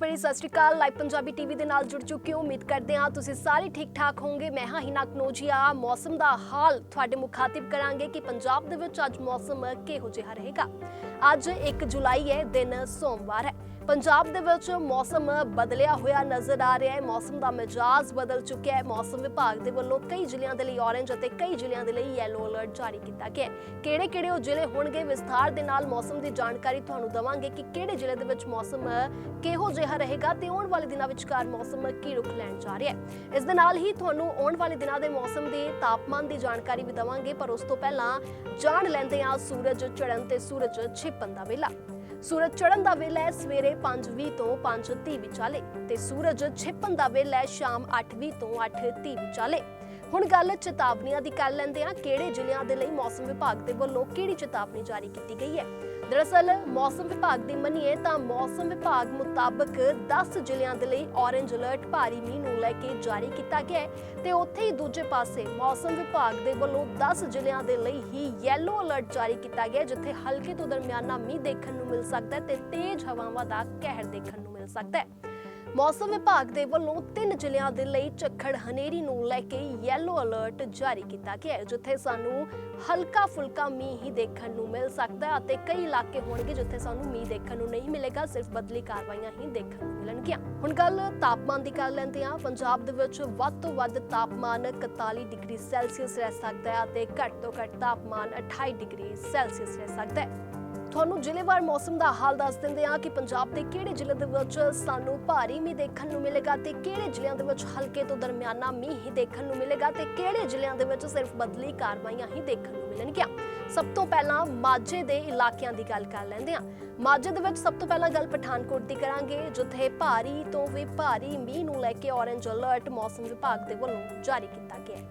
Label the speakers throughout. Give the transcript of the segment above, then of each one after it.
Speaker 1: ਭਰੀ ਸਤਿ ਸ਼੍ਰੀ ਅਕਾਲ। ਲਾਈਵ ਪੰਜਾਬੀ ਟੀਵੀ ਦੇ ਨਾਲ ਜੁੜ ਚੁੱਕੇ ਹੋ। ਉਮੀਦ ਕਰਦੇ ਹਾਂ ਤੁਸੀਂ ਸਾਰੇ ਠੀਕ ਠਾਕ ਹੋਵੋਗੇ। ਮੈਂ ਹਾਂ ਹਿਨਾ ਕਨੋਜੀਆ। ਮੌਸਮ ਦਾ ਹਾਲ ਤੁਹਾਡੇ ਮੁਖਾਤਿਬ ਕਰਾਂਗੇ ਕਿ ਪੰਜਾਬ ਦੇ ਵਿੱਚ ਅੱਜ ਮੌਸਮ ਕਿਹੋ ਜਿਹਾ ਰਹੇਗਾ। ਅੱਜ 1 ਜੁਲਾਈ ਹੈ, ਦਿਨ ਸੋਮਵਾਰ ਹੈ। ਪੰਜਾਬ ਦੇ ਵਿੱਚ ਮੌਸਮ ਬਦਲਿਆ ਹੋਇਆ ਨਜ਼ਰ ਆ ਰਿਹਾ ਹੈ। ਮੌਸਮ ਦਾ ਮਿਜਾਜ਼ ਬਦਲ ਚੁੱਕਿਆ ਹੈ। ਮੌਸਮ ਵਿਭਾਗ ਦੇ ਵੱਲੋਂ ਕਈ ਜ਼ਿਲ੍ਹਿਆਂ ਦੇ ਲਈ ਔਰੇਂਜ ਅਤੇ ਕਈ ਜ਼ਿਲ੍ਹਿਆਂ ਦੇ ਲਈ ਯੈਲੋ ਅਲਰਟ ਜਾਰੀ ਕੀਤਾ ਗਿਆ ਹੈ। ਕਿਹੜੇ ਕਿਹੜੇ ਉਹ ਜ਼ਿਲ੍ਹੇ ਹੋਣਗੇ? ਵਿਸਥਾਰ ਦੇ ਨਾਲ ਮੌਸਮ ਦੀ ਜਾਣਕਾਰੀ ਤੁਹਾਨੂੰ ਦਵਾਂਗੇ ਕਿ ਕਿਹੜੇ ਜ਼ਿਲ੍ਹੇ ਦੇ ਵਿੱਚ ਮੌਸਮ ਕਿਹੋ ਜਿਹਾ ਰਹੇਗਾ ਤੇ ਆਉਣ ਵਾਲੇ ਦਿਨਾਂ ਵਿਚਕਾਰ ਮੌਸਮ ਕੀ ਰੁਖ ਲੈਣ ਜਾ ਰਿਹਾ ਹੈ। ਇਸ ਦੇ ਨਾਲ ਹੀ ਤੁਹਾਨੂੰ ਆਉਣ ਵਾਲੇ ਦਿਨਾਂ ਦੇ ਮੌਸਮ ਦੇ ਤਾਪਮਾਨ ਦੀ ਜਾਣਕਾਰੀ ਵੀ ਦਵਾਂਗੇ, ਪਰ ਉਸ ਤੋਂ ਪਹਿਲਾਂ ਜਾਣ ਲੈਂਦੇ ਹਾਂ ਸੂਰਜ ਚੜ੍ਹਨ ਤੇ ਸੂਰਜ ਛਿਪਣ ਦਾ ਵੇਲਾ। ਸੂਰਜ ਚੜ੍ਹਨ ਦਾ ਵੇਲਾ ਹੈ ਸਵੇਰੇ 5:20 ਤੋਂ 5:30 ਵਿਚਾਲੇ ਤੇ ਸੂਰਜ ਛਿਪਣ ਦਾ ਵੇਲਾ ਹੈ ਸ਼ਾਮ 8:20 ਤੋਂ 8:30 ਵਿਚਾਲੇ। ਹੁਣ ਗੱਲ ਚੇਤਾਵਨੀਆਂ ਦੀ ਕਰ ਲੈਂਦੇ ਆ ਕਿਹੜੇ ਜ਼ਿਲ੍ਹਿਆਂ ਦੇ ਲਈ ਮੌਸਮ ਵਿਭਾਗ ਦੇ ਵੱਲੋਂ ਕਿਹੜੀ ਚੇਤਾਵਨੀ ਜਾਰੀ ਕੀਤੀ ਗਈ ਹੈ? ਦਰਅਸਲ, ਮੌਸਮ ਵਿਭਾਗ ਦੀ ਮੰਨੀਏ ਤਾਂ ਮੌਸਮ ਵਿਭਾਗ ਮੁਤਾਬਕ 10 ਜ਼ਿਲ੍ਹਿਆਂ ਦੇ ਲਈ ਔਰੇਂਜ ਅਲਰਟ ਭਾਰੀ ਮੀਂਹ ਨੂੰ ਲੈ ਕੇ ਜਾਰੀ ਕੀਤਾ ਗਿਆ ਹੈ ਤੇ ਉੱਥੇ ਹੀ ਦੂਜੇ ਪਾਸੇ ਮੌਸਮ ਵਿਭਾਗ ਦੇ ਵੱਲੋਂ 10 ਜ਼ਿਲ੍ਹਿਆਂ ਦੇ ਲਈ ਹੀ ਯੈਲੋ ਅਲਰਟ ਜਾਰੀ ਕੀਤਾ ਗਿਆ ਜਿੱਥੇ ਹਲਕੇ ਤੋਂ ਦਰਮਿਆਨਾ ਮੀਂਹ ਦੇਖਣ ਨੂੰ ਮਿਲ ਸਕਦਾ ਹੈ ਤੇ ਤੇਜ਼ ਹਵਾਵਾਂ ਦਾ ਕਹਿਰ ਦੇਖਣ ਨੂੰ ਮਿਲ ਸਕਦਾ ਹੈ। ਮੌਸਮ ਵਿਭਾਗ ਦੇ ਵੱਲੋਂ ਤਿੰਨ ਜ਼ਿਲ੍ਹਿਆਂ ਦੇ ਲਈ ਝੱਖੜ ਹਨੇਰੀ ਨੂੰ ਲੈ ਕੇ ਯੈਲੋ ਅਲਰਟ ਜਾਰੀ ਕੀਤਾ ਗਿਆ ਹੈ, ਜਿੱਥੇ ਸਾਨੂੰ ਹਲਕਾ ਫੁਲਕਾ ਮੀਂਹ ਹੀ ਦੇਖਣ ਨੂੰ ਮਿਲ ਸਕਦਾ ਹੈ ਅਤੇ ਕਈ ਇਲਾਕੇ ਹੋਣਗੇ ਜਿੱਥੇ ਸਾਨੂੰ ਮੀਂਹ ਦੇਖਣ ਨੂੰ ਨਹੀਂ ਮਿਲੇਗਾ, ਸਿਰਫ ਬਦਲੀ ਕਾਰਵਾਈਆਂ ਹੀ ਦੇਖਣ ਨੂੰ ਮਿਲਣਗੀਆਂ। ਹੁਣ ਗੱਲ ਤਾਪਮਾਨ ਦੀ ਕਰ ਲੈਂਦੇ ਹਾਂ। ਪੰਜਾਬ ਦੇ ਵਿੱਚ ਵੱਧ ਤੋਂ ਵੱਧ ਤਾਪਮਾਨ 41 ਡਿਗਰੀ ਸੈਲਸੀਅਸ ਰਹਿ ਸਕਦਾ ਹੈ ਅਤੇ ਘੱਟ ਤੋਂ ਘੱਟ ਤਾਪਮਾਨ 28 ਡਿਗਰੀ ਸੈਲਸੀਅਸ ਰਹਿ ਸਕਦਾ ਹੈ। ਤੁਹਾਨੂੰ ਜ਼ਿਲ੍ਹੇਵਾਰ ਮੌਸਮ ਦਾ ਹਾਲ ਦੱਸ ਦਿੰਦੇ ਹਾਂ ਕਿ ਪੰਜਾਬ ਦੇ ਕਿਹੜੇ ਜ਼ਿਲ੍ਹੇ ਦੇ ਵਿੱਚ ਸਾਨੂੰ ਭਾਰੀ ਮੀਂਹ ਦੇਖਣ ਨੂੰ ਮਿਲੇਗਾ ਤੇ ਕਿਹੜੇ ਜ਼ਿਲ੍ਹਿਆਂ ਦੇ ਵਿੱਚ ਹਲਕੇ ਤੋਂ ਦਰਮਿਆਨਾ ਮੀਂਹ ਹੀ ਦੇਖਣ ਨੂੰ ਮਿਲੇਗਾ ਤੇ ਕਿਹੜੇ ਜ਼ਿਲ੍ਹਿਆਂ ਦੇ ਵਿੱਚ ਸਿਰਫ ਬਦਲੀ ਕਾਰਵਾਈਆਂ ਹੀ ਦੇਖਣ ਨੂੰ ਮਿਲਣਗੀਆਂ। ਸਭ ਤੋਂ ਪਹਿਲਾਂ ਮਾਝੇ ਦੇ ਇਲਾਕਿਆਂ ਦੀ ਗੱਲ ਕਰ ਲੈਂਦੇ ਹਾਂ। ਮਾਝੇ ਦੇ ਵਿੱਚ ਸਭ ਤੋਂ ਪਹਿਲਾਂ ਗੱਲ ਪਠਾਨਕੋਟ ਦੀ ਕਰਾਂਗੇ, ਜਿੱਥੇ ਭਾਰੀ ਤੋਂ ਵੀ ਭਾਰੀ ਮੀਂਹ ਨੂੰ ਲੈ ਕੇ ਔਰੇਂਜ ਅਲਰਟ ਮੌਸਮ ਵਿਭਾਗ ਦੇ ਵੱਲੋਂ ਜਾਰੀ ਕੀਤਾ ਗਿਆ ਹੈ।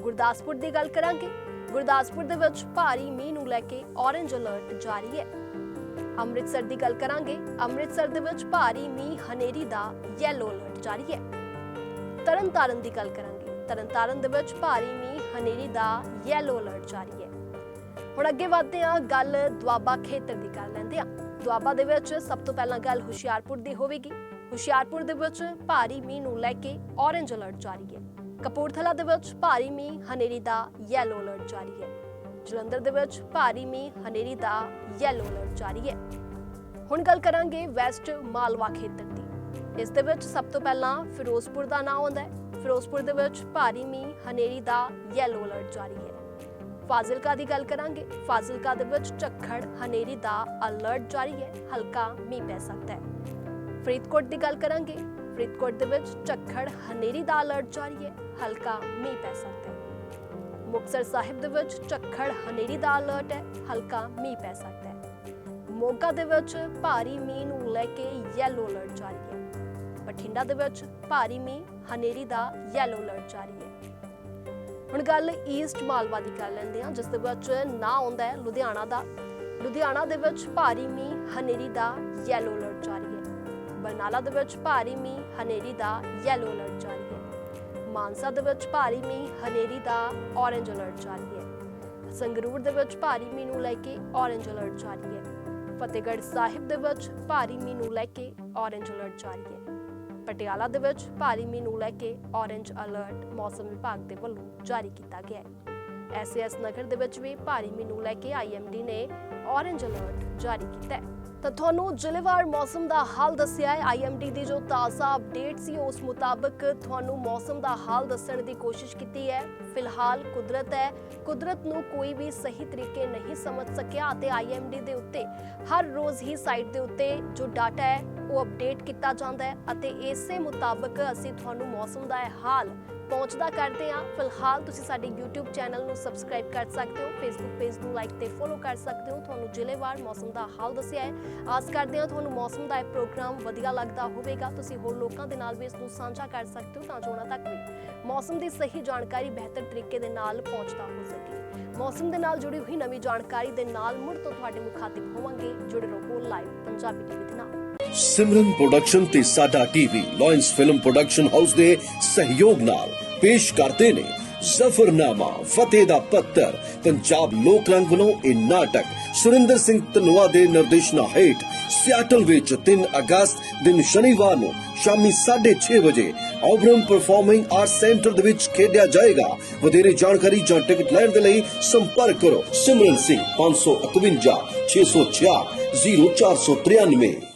Speaker 1: ਗੁਰਦਾਸਪੁਰ ਦੀ ਗੱਲ ਕਰਾਂਗੇ। ਗੁਰਦਾਸਪੁਰ ਦੇ ਵਿੱਚ ਭਾਰੀ ਮੀਂਹ ਨੂੰ ਲੈ ਕੇ ਔਰੇਂਜ ਅਲਰਟ ਜਾਰੀ ਹੈ। ਅੰਮ੍ਰਿਤਸਰ ਦੀ ਗੱਲ ਕਰਾਂਗੇ, ਅੰਮ੍ਰਿਤਸਰ ਦੇ ਵਿੱਚ ਭਾਰੀ ਮੀਂਹ ਹਨੇਰੀ ਦਾ ਯੈਲੋ ਅਲਰਟ ਜਾਰੀ ਹੈ। ਤਰਨਤਾਰਨ ਦੀ ਗੱਲ ਕਰਾਂਗੇ, ਤਰਨਤਾਰਨ ਦੇ ਵਿੱਚ ਭਾਰੀ ਮੀਂਹ ਹਨੇਰੀ ਦਾ ਯੈਲੋ ਅਲਰਟ ਜਾਰੀ ਹੈ। ਹੁਣ ਅੱਗੇ ਵਧਦੇ ਹਾਂ, ਗੱਲ ਦੁਆਬਾ ਖੇਤਰ ਦੀ ਕਰ ਲੈਂਦੇ ਹਾਂ। ਦੁਆਬਾ ਦੇ ਵਿੱਚ ਸਭ ਤੋਂ ਪਹਿਲਾਂ ਗੱਲ ਹੁਸ਼ਿਆਰਪੁਰ ਦੀ ਹੋਵੇਗੀ। ਹੁਸ਼ਿਆਰਪੁਰ ਦੇ ਵਿੱਚ ਭਾਰੀ ਮੀਂਹ ਨੂੰ ਲੈ ਕੇ ਔਰੰਜ ਅਲਰਟ ਜਾਰੀ ਹੈ। ਕਪੂਰਥਲਾ ਦੇ ਵਿੱਚ ਭਾਰੀ ਮੀਂਹ, ਹਨੇਰੀ ਦਾ ਯੈਲੋ ਅਲਰਟ ਜਾਰੀ ਹੈ। ਜਲੰਧਰ ਦੇ ਵਿੱਚ ਭਾਰੀ ਮੀਂਹ, ਹਨੇਰੀ ਦਾ ਯੈਲੋ ਅਲਰਟ ਜਾਰੀ ਹੈ। ਹੁਣ ਗੱਲ ਕਰਾਂਗੇ ਵੈਸਟ ਮਾਲਵਾ ਖੇਤਰ ਦੀ। ਇਸ ਦੇ ਵਿੱਚ ਸਭ ਤੋਂ ਪਹਿਲਾਂ ਫਿਰੋਜ਼ਪੁਰ ਦਾ ਨਾਮ ਆਉਂਦਾ ਹੈ। ਫਿਰੋਜ਼ਪੁਰ ਦੇ ਵਿੱਚ ਭਾਰੀ ਮੀਂਹ, ਹਨੇਰੀ ਦਾ ਯੈਲੋ ਅਲਰਟ ਜਾਰੀ ਹੈ। ਫਾਜ਼ਿਲਕਾ ਦੀ ਗੱਲ ਕਰਾਂਗੇ। ਫਾਜ਼ਿਲਕਾ ਦੇ ਵਿੱਚ ਝੱਖੜ, ਹਨੇਰੀ ਦਾ ਅਲਰਟ ਜਾਰੀ ਹੈ। ਹਲਕਾ ਮੀਂਹ ਪੈ ਸਕਦਾ ਹੈ। ਫਰੀਦਕੋਟ ਦੀ ਗੱਲ ਕਰਾਂਗੇ। ਫਰੀਦਕੋਟ ਦੇ ਵਿੱਚ ਝੱਖੜ, ਹਨੇਰੀ ਦਾ ਅਲਰਟ ਜਾਰੀ ਹੈ। ਹਲਕਾ ਮੀਂਹ ਪੈ ਸਕਦਾ ਹੈ। ਮੁਕਤਸਰ ਸਾਹਿਬ ਦੇ ਵਿੱਚ ਝੱਖੜ, ਹਨੇਰੀ ਦਾ ਅਲਰਟ ਹੈ। ਹਲਕਾ ਮੀਂਹ ਪੈ ਸਕਦਾ ਹੈ। ਮੋਗਾ ਦੇ ਵਿੱਚ ਭਾਰੀ ਮੀਂਹ ਨੂੰ ਲੈ ਕੇ ਯੈਲੋ ਅਲਰਟ ਜਾਰੀ ਹੈ। ਬਠਿੰਡਾ ਦੇ ਵਿੱਚ ਭਾਰੀ ਮੀਂਹ, ਹਨੇਰੀ ਦਾ ਯੈਲੋ ਅਲਰਟ ਜਾਰੀ ਹੈ। ਹੁਣ ਗੱਲ ਈਸਟ ਮਾਲਵਾ ਦੀ ਕਰ ਲੈਂਦੇ ਹਾਂ, ਜਿਸ ਦੇ ਵਿੱਚ ਨਾਂ ਆਉਂਦਾ ਹੈ, ਲੁਧਿਆਣਾ ਦਾ। ਲੁਧਿਆਣਾ ਦੇ ਵਿੱਚ ਭਾਰੀ ਮੀਂਹ, ਹਨੇਰੀ ਦਾ ਯੈਲੋ ਅਲਰਟ ਜਾਰੀ ਬਰਨਾਲਾ ਦੇ ਵਿੱਚ ਭਾਰੀ ਮੀਂਹ, ਹਨੇਰੀ ਦਾ ਯੈਲੋ ਅਲਰਟ ਜਾਰੀ ਹੈ। ਮਾਨਸਾ ਦੇ ਵਿੱਚ ਭਾਰੀ ਮੀਂਹ, ਹਨੇਰੀ ਦਾ ਔਰੇਂਜ ਅਲਰਟ ਜਾਰੀ ਹੈ। ਸੰਗਰੂਰ ਦੇ ਵਿੱਚ ਭਾਰੀ ਮੀਂਹ ਨੂੰ ਲੈ ਕੇ ਔਰੇਂਜ ਅਲਰਟ ਜਾਰੀ ਹੈ। ਫਤਿਹਗੜ੍ਹ ਸਾਹਿਬ ਦੇ ਵਿੱਚ ਭਾਰੀ ਮੀਂਹ ਨੂੰ ਲੈ ਕੇ ਔਰੇਂਜ ਅਲਰਟ ਜਾਰੀ ਹੈ। ਪਟਿਆਲਾ ਦੇ ਵਿੱਚ ਭਾਰੀ ਮੀਂਹ ਨੂੰ ਲੈ ਕੇ ਔਰੇਂਜ ਅਲਰਟ ਮੌਸਮ ਵਿਭਾਗ ਦੇ ਵੱਲੋਂ ਜਾਰੀ ਕੀਤਾ ਗਿਆ ਹੈ। ਐਸਐਸ ਨਗਰ ਦੇ ਵਿੱਚ ਵੀ ਭਾਰੀ ਮੀਂਹ ਨੂੰ ਲੈ ਕੇ ਆਈਐਮਡੀ ਨੇ ਔਰੇਂਜ ਅਲਰਟ ਜਾਰੀ ਕੀਤਾ ਹੈ। ਤਾਂ ਤੁਹਾਨੂੰ ਜ਼ਿਲ੍ਹੇਵਾਰ ਮੌਸਮ ਦਾ ਹਾਲ ਦੱਸਿਆ ਹੈ। ਆਈਐਮਡੀ ਦੀ ਜੋ ਤਾਜ਼ਾ ਅਪਡੇਟ ਸੀ, ਉਸ ਮੁਤਾਬਕ ਤੁਹਾਨੂੰ ਮੌਸਮ ਦਾ ਹਾਲ ਦੱਸਣ ਦੀ ਕੋਸ਼ਿਸ਼ ਕੀਤੀ ਹੈ। ਫਿਲਹਾਲ ਕੁਦਰਤ ਹੈ। ਕੁਦਰਤ ਨੂੰ ਕੋਈ ਵੀ ਸਹੀ ਤਰੀਕੇ ਨਹੀਂ ਸਮਝ ਸਕਿਆ ਅਤੇ ਆਈਐਮਡੀ ਦੇ ਉੱਤੇ ਹਰ ਰੋਜ਼ ਹੀ ਸਾਈਟ ਦੇ ਉੱਤੇ ਜੋ ਡਾਟਾ ਹੈ ਉਹ ਅਪਡੇਟ ਕੀਤਾ ਜਾਂਦਾ ਹੈ ਅਤੇ ਇਸੇ ਮੁਤਾਬਕ ਅਸੀਂ ਤੁਹਾਨੂੰ ਮੌਸਮ ਦਾ ਇਹ ਹਾਲ ਪਹੁੰਚਦਾ ਕਰਦੇ ਹਾਂ। ਫਿਲਹਾਲ ਤੁਸੀਂ ਸਾਡੇ YouTube ਚੈਨਲ ਨੂੰ ਸਬਸਕ੍ਰਾਈਬ ਕਰ ਸਕਦੇ ਹੋ, Facebook ਪੇਜ ਨੂੰ ਲਾਈਕ ਤੇ ਫੋਲੋ ਕਰ ਸਕਦੇ ਹੋ। ਤੁਹਾਨੂੰ ਜ਼ਿਲ੍ਹੇਵਾਰ ਮੌਸਮ ਦਾ ਹਾਲ ਦੱਸਿਆ ਹੈ। ਆਸ ਕਰਦੇ ਹਾਂ ਤੁਹਾਨੂੰ ਮੌਸਮ ਦਾ ਇਹ ਪ੍ਰੋਗਰਾਮ ਵਧੀਆ ਲੱਗਦਾ ਹੋਵੇਗਾ। ਤੁਸੀਂ ਹੋਰ ਲੋਕਾਂ ਦੇ ਨਾਲ ਵੀ ਇਸ ਨੂੰ ਸਾਂਝਾ ਕਰ ਸਕਦੇ ਹੋ ਤਾਂ ਜੋ ਉਹਨਾਂ ਤੱਕ ਵੀ ਮੌਸਮ ਦੀ ਸਹੀ ਜਾਣਕਾਰੀ ਬਿਹਤਰ ਤਰੀਕੇ ਦੇ ਨਾਲ ਪਹੁੰਚਦਾ ਹੋ ਸਕੇ। ਮੌਸਮ ਦੇ ਨਾਲ ਜੁੜੀ ਹੋਈ ਨਵੀਂ ਜਾਣਕਾਰੀ ਦੇ ਨਾਲ ਮੁੜ ਤੋਂ ਤੁਹਾਡੇ ਮੁਖਾਤਿਬ ਹੋਵਾਂਗੇ। ਜੁੜੇ ਰਹੋ ਲਾਈਵ ਪੰਜਾਬੀ ਟੀਵੀ ਦੇ ਨਾਲ।
Speaker 2: ਸਿਮਰਨ ਪ੍ਰੋਡਕਸ਼ਨ ਤੇ ਸਾਡਾ TV lions film production house ਦੇ ਸਹਿਯੋਗ ਨਾਲ ਪੇਸ਼ ਕਰਦੇ ਨੇ ਜ਼ਫਰਨਾਮਾ, ਫਤਿਹ ਦਾ ਪੱਤਰ, ਪੰਜਾਬ ਲੋਕ ਰੰਗ ਵੱਲੋਂ ਇਹ ਨਾਟਕ ਸੁਰਿੰਦਰ ਸਿੰਘ ਧਨੋਆ ਦੇ ਨਿਰਦੇਸ਼ਨਾ ਹੇਠ ਸਿਆਟਲ ਵਿੱਚ 3 ਅਗਸਤ ਦਿਨ ਸ਼ਨੀਵਾਰ ਨੂੰ ਸ਼ਾਮੀ 6:30 ਵਜੇ ਆਬਰਮ ਪਰਫਾਰਮਿੰਗ ਆਰਟ ਸੈਂਟਰ ਦੇ ਵਿੱਚ ਖੇਡਿਆ ਜਾਏਗਾ। ਵਧੇਰੇ ਜਾਣਕਾਰੀ ਜਾਂ ਟਿਕਟ ਲੈਣ ਦੇ ਲਈ ਸੰਪਰਕ ਕਰੋ। ਸਿਮਰਨ ਸਿੰਘ 551 666 0493